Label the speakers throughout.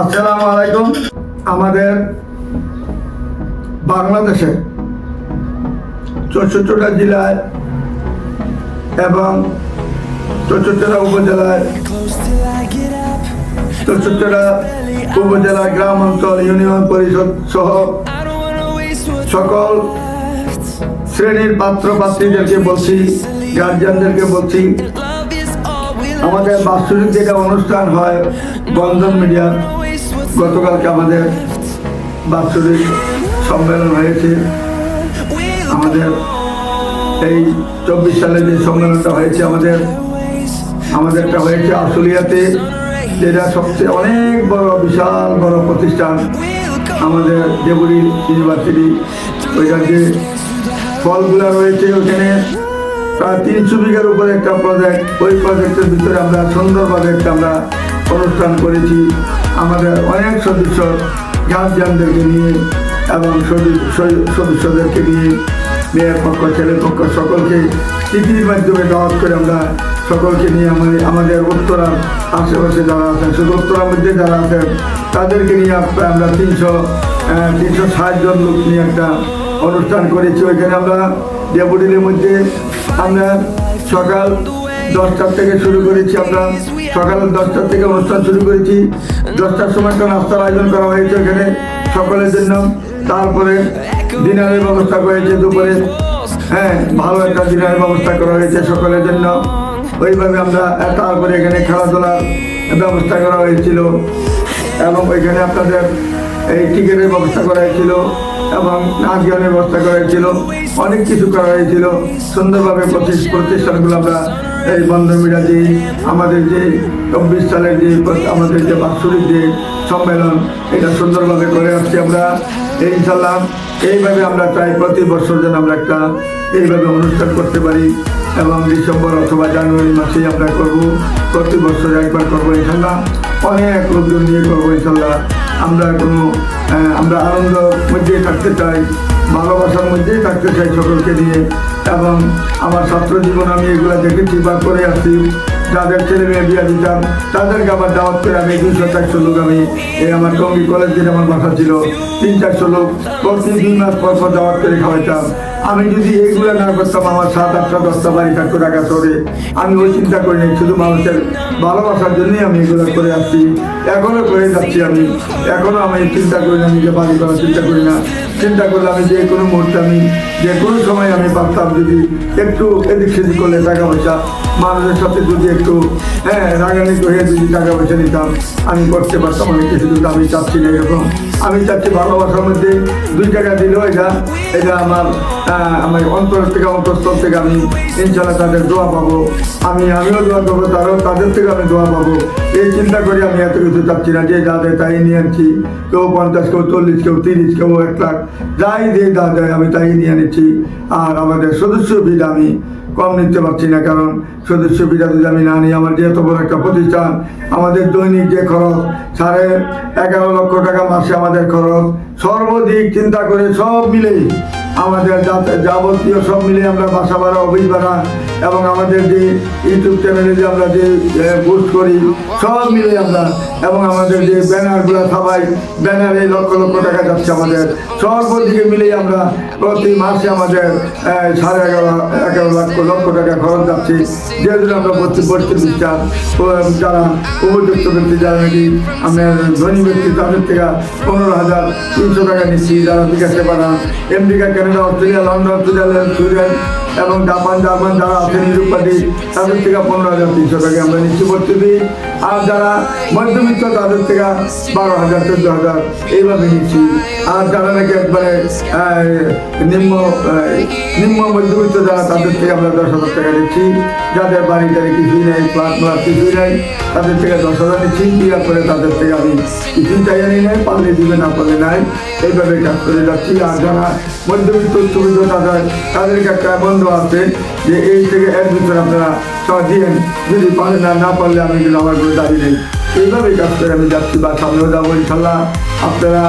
Speaker 1: আসসালামু আলাইকুম। আমাদের বাংলাদেশে চৌষট্টিটা জেলায় এবং চৌষট্টিটা উপজেলায় চৌষট্টিটা উপজেলা গ্রাম অঞ্চল ইউনিয়ন পরিষদ সহ সকল শ্রেণির পাত্র পাত্রীদেরকে বলছি, গার্জিয়ানদেরকে বলছি, আমাদের বাৎসরিক যেটা অনুষ্ঠান হয় বন্ধন মিডিয়া গতকালকে আমাদের বাৎসরিক সম্মেলন হয়েছে। আমাদের এই চব্বিশ সালে যে সম্মেলনটা হয়েছে, আমাদের, আমাদেরটা হয়েছে আশুলিয়াতে, যেটা সবচেয়ে অনেক বড়, বিশাল বড় প্রতিষ্ঠান আমাদের দেবুরি ইউনিভার্সিটি। ওইটার যে ফলগুলো রয়েছে ওখানে। প্রায় তিনশো বিঘার উপরে একটা প্রজেক্ট ওই প্রজেক্টের ভিতরে আমরা সুন্দরভাবে একটা আমরা অনুষ্ঠান করেছি। আমাদের অনেক সদস্য গার্জিয়ানদেরকে নিয়ে এবং সদস্যদেরকে নিয়ে, মেয়ের পক্ষ, ছেলের পক্ষ, সকলকে চিঠির মাধ্যমে দাওয়াত করে আমরা সকলকে নিয়ে আমাদের আমাদের উত্তরার আশেপাশে যারা আছেন, শুধু উত্তরার মধ্যে যারা আছেন, তাদেরকে নিয়ে আমরা তিনশো তিনশো ষাট জন লোক নিয়ে একটা অনুষ্ঠান করেছি। ওইখানে আমরা ডেপুটির মধ্যে আমরা সকাল দশটার থেকে শুরু করেছি। আমরা সকাল দশটার থেকে অনুষ্ঠান শুরু করেছি। দশটার সময় একটা নাস্তার আয়োজন করা হয়েছে এখানে সকলের জন্য। তারপরে ডিনারের ব্যবস্থা করেছে দুপুরে। হ্যাঁ ভালো একটা ডিনারের ব্যবস্থা করা হয়েছে সকলের জন্য। ওইভাবে আমরা তারপরে এখানে খেলাধুলার ব্যবস্থা করা হয়েছিল। এবং ওইখানে আপনাদের এই টিকিটের ব্যবস্থা করা হয়েছিল এবং নাচ গানের ব্যবস্থা করা হয়েছিল। অনেক কিছু করা হয়েছিল। সুন্দরভাবে প্রতি- প্রতিষ্ঠানগুলো আমরা এই বন্ধন মিডিয়া যে আমাদের যে চব্বিশ সালের যে আমাদের যে বাৎসরিক যে সম্মেলন, এটা সুন্দরভাবে করে আসছি আমরা। ইনশাল্লাহ এইভাবে আমরা চাই প্রতি বছর যেন আমরা একটা এইভাবে অনুষ্ঠান করতে পারি এবং ডিসেম্বর অথবা জানুয়ারি মাসেই আমরা করব। প্রতি বছর একবার করব ইনশাল্লাহ অনেক লোকজন নিয়ে করব ইনশাল্লাহ আমরা কোনো আমরা আনন্দ মধ্যেই থাকতে চাই, ভালোবাসার মধ্যেই থাকতে চাই সকলকে নিয়ে। এবং আমার ছাত্র জীবন আমি এগুলো দেখেছি বা করে আসছি যাদের ছেলে মেয়ে বিয়ে দিতাম, তাদেরকে আবার দাওয়াত করে আমি দুশো চারশো লোক আমি এই আমার টঙ্গি কলেজ যেটা আমার বাসা ছিল, তিন চারশো লোক প্রতি দুই মাস পর পর দাওয়াত করে খাওয়াইতাম। আমি যদি এইগুলো না করতাম, আমার সাত, আটটা, দশটা বাড়ি থাকতো ঢাকা শহরে। আমি ওই চিন্তা করি নাই, শুধু মানুষের ভালোবাসার জন্যই আমি এগুলো করে আসছি। এখনও করে যাচ্ছি আমি। এখনও আমি চিন্তা করি না নিজে বাড়ি করার চিন্তা করি না। চিন্তা করলে আমি যে কোনো মুহূর্তে আমি, যে কোনো সময় আমি পারতাম যদি একটু এদিক সেদিক করলে টাকা পয়সা, মানুষের সাথে যদি একটু হ্যাঁ রাগান্বিত হয়ে যদি টাকা পয়সা নিতাম, আমি করতে পারতাম অনেক কিছু, কিন্তু আমি চাচ্ছি না এরকম। আমি চাচ্ছি ভালোবাসার মধ্যে দুই টাকা দিলেও এটা এটা আমার আমার অন্তর থেকে, অন্তঃস্থল থেকে আমি ইনশাল্লাহ তাদের দোয়া পাবো। আমি, আমিও দোয়া করব, তারাও তাদের থেকে আমি দোয়া পাবো। এই চিন্তা করে আমি এত কিছু চাচ্ছি না, যে যা দেয় তাই নিয়ে আনছি। কেউ পঞ্চাশ, কেউ চল্লিশ, কেউ তিরিশ, কেউ এক লাখ, যাই দিয়ে, যা দেয় আমি তাই নিয়ে নিচ্ছি আর আমাদের সদস্য ভিড় আমি কম নিতে পারছি না, কারণ সদস্য ভিড়া যদি আমি না নিই, আমার যেহেতু বড় একটা প্রতিষ্ঠান, আমাদের দৈনিক যে খরচ, সাড়ে এগারো লক্ষ টাকা মাসে আমাদের খরচ সর্বাধিক চিন্তা করে সব মিলে আমাদের যাবতীয় সব মিলে আমরা বাসা ভাড়া, অফিস ভাড়া এবং আমাদের যে ইউটিউব চ্যানেলে যে আমরা যে পোস্ট করি, সব মিলে আমরা এবং আমাদের যে ব্যানারগুলো সবাই ব্যানারে লক্ষ লক্ষ টাকা যাচ্ছে আমাদের। সর্বদিকে মিলেই আমরা প্রতি মাসে আমাদের সাড়ে এগারো এগারো লক্ষ লক্ষ টাকা খরচ যাচ্ছে। যেহেতু আমরা বস্তির বিশ্বাস যারা উপযুক্ত ব্যক্তি, যারা নাকি আমরা ধনী ব্যক্তি, তাদের থেকে পনেরো হাজার তিনশো টাকা নিচ্ছি। যারা বিকাশে পাঠান America Canada Australia London Switzerland Sweden এবং জাপান জার্মান যারা আছেন নিরুপাধি তাদের থেকে পনেরো হাজার তিনশো টাকা আমরা নিচ্ছি প্রস্তুতি আর যারা মধ্যবিত্ত, তাদের থেকে বারো হাজার, চোদ্দ হাজার, এইভাবে নিচ্ছি। আর যারা নাকি একবারে নিম্ন নিম্ন মধ্যবিত্ত যারা, তাদের থেকে আমরা দশ হাজার টাকা নিচ্ছি। যাদের বাড়ি টাড়ি কিছুই নেই ফ্ল্যাট ফ্ল্যাট কিছুই নেই, তাদের থেকে দশ হাজার নিচ্ছি। বিয়ার করে তাদের থেকে আমি কিছুই চাইয়া নিই নাই, পারলে দিবে না, পারলে নাই। এইভাবে কাজ করে যাচ্ছি। আর যারা মধ্যবিত্ত, উচ্চবিত্ত, তাদের, তাদেরকে একটা বন্ধ আছে যে এই থেকে এর ভিতরে আপনারা সব দিয়েন। যদি পারেন না না পারলে আমি কিন্তু আমার কোনো দাবি নেই। এইভাবেই কাজ করে আমি যাচ্ছি বা সামনেও যাব, ইনশাল্লাহ। আপনারা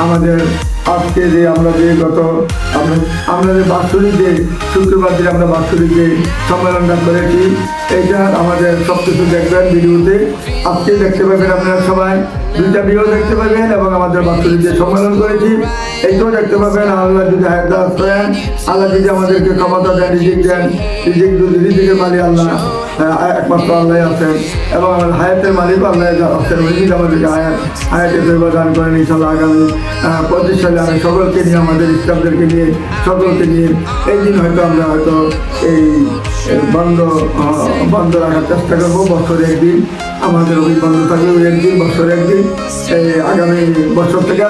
Speaker 1: আমাদের আজকে যে আমরা যে গত আমরা- যে বাৎসরিক যে শুক্রবার দিন আমরা বাৎসরিক যে সম্মেলনটা করেছি, এইটা আমাদের সব কিছু দেখবেন ভিডিওতে। আজকে দেখতে পাবেন আপনারা সবাই। দুইটা বিয়েও দেখতে পাবেন এবং আমাদের বাৎসরিক যে সম্মেলন করেছি, এইটাও দেখতে পাবেন। আল্লাহ যদি হায়দার করেন, আল্লাহ যদি আমাদেরকে ক্ষমতা দেন, রিজিক দেন, রিজিক রিজিকের মালিক আল্লাহ। একমাত্র আল্লাহ আছেন। এবং আমার হায়াতের মালিক আল্লাহ আছেন, উনি আমাদেরকে হায়াত, হায়াতে দৈব দান করেন ইনশাল্লাহ আগামী পঁচিশ সালে আমি সকলকে নিয়ে, আমাদের স্টাফদেরকে নিয়ে, সকলকে নিয়ে এই দিন হয়তো আমরা হয়তো এই বন্ধ বন্ধ রাখার চেষ্টা করব, বছরে একদিন। আমাদের অফিস বন্ধ একদিন, বছরে একদিন। এই আগামী বছর থেকে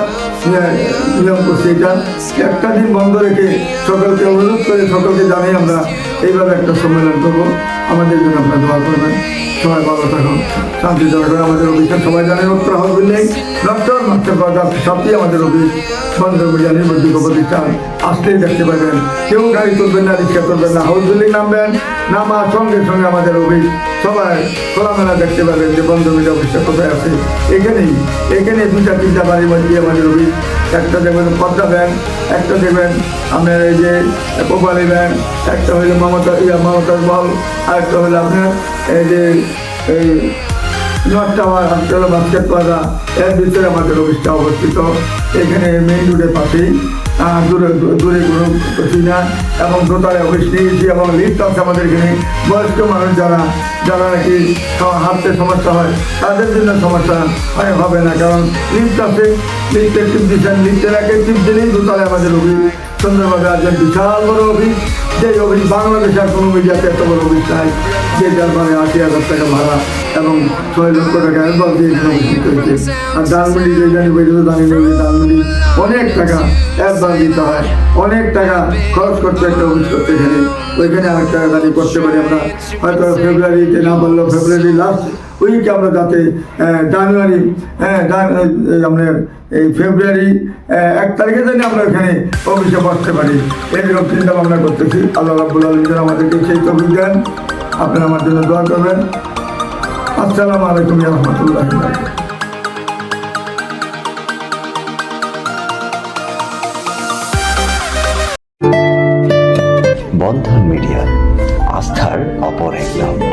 Speaker 1: নিয়ম করছি এটা। একটা দিন বন্ধ রেখে সকলকে অনুরোধ করে, সকলকে জানিয়ে আমরা এইভাবে একটা সম্মেলন করব। আমাদের জন্য আপনারা দোয়া করবেন। সবাই ভালো থাকুন, শান্তি থাকুন আমাদের অফিসের সবাই জানেন উত্তর হবে নেই ডক্টর মাস্টার সবই আমাদের অফিস। বন্ধ করিয়া নিবন্ধিত প্রতিষ্ঠান। আসলেই দেখতে পাবেন, কেউ গাড়ি তুলবেন না, রিক্সা তুলবেন না, হাউস বিল্ডিং নামবেন, নামার সঙ্গে সঙ্গে আমাদের অফিস। সবাই খোলামেলা দেখতে পাবেন যে বন্ধ মিডিয়া অফিসটা কোথায় আছে। এখানেই এখানে দুইটা, তিনটা বাড়ির মধ্যে আমাদের অফিস। একটা দেখবেন পদ্মা ব্যাংক, একটা দেখবেন আপনার এই যে কোপালি ব্যাংক, একটা হইল মমতা, ইয়া, মমতার বল আর একটা হলো আপনার এই যে এই নর্থ টাওয়ার হাসপাতাল বাস্কেট পাড়া এর ভিতরে আমাদের অফিসটা অবস্থিত। এখানে মেইন রোডের পাশেই। দূরে দূরে কোনো কিছু না। এবং দোতলায় অফিস নিয়েছি এবং লিফট আছে আমাদের এখানে বয়স্ক মানুষ যারা যারা নাকি হাঁটতে সমস্যা হয়, তাদের জন্য সমস্যা হয়, হবে না। কারণ লিফট আছে লিফটের টিপ দিচ্ছেন লিফটের একে টিপ দিলেই দোতলায় আমাদের অফিস সুন্দরভাবে আছে বিশাল বড় অফিস। যে অফিস বাংলাদেশে আর কোনো মিডিয়াতে এত বড় অফিস নাই। মানে আশি হাজার টাকা ভাড়া এবং ছয় লক্ষ টাকা অ্যাডভান্স দিয়ে এখানে অফিস হয়েছে। আর ডালমুড়ি যে জানি ডালমুড়ি অনেক টাকা অ্যাডভান্স দিতে হয়। অনেক টাকা খরচ করতে একটা অফিস করতে এখানে ওইখানে অনেক টাকা দাঁড়ি করতে পারি আমরা। হয়তো ফেব্রুয়ারিতে না বললেও ফেব্রুয়ারি লাস্ট উইকে আমরা যাতে জানুয়ারি হ্যাঁ জান- এই ফেব্রুয়ারি এক তারিখে জানি আমরা এখানে অফিসে বসতে পারি। এরকম চিন্তা ভাবনা করতেছি। আল্লাহ রাবুল আলম যেন আমাদেরকে সেই দেন। আপনারা আমার জন্য দোয়া করবেন। আসসালামু আলাইকুম রহমতুল্লাহ
Speaker 2: বন্ধন মিডিয়া আস্থার অপর এক নাম।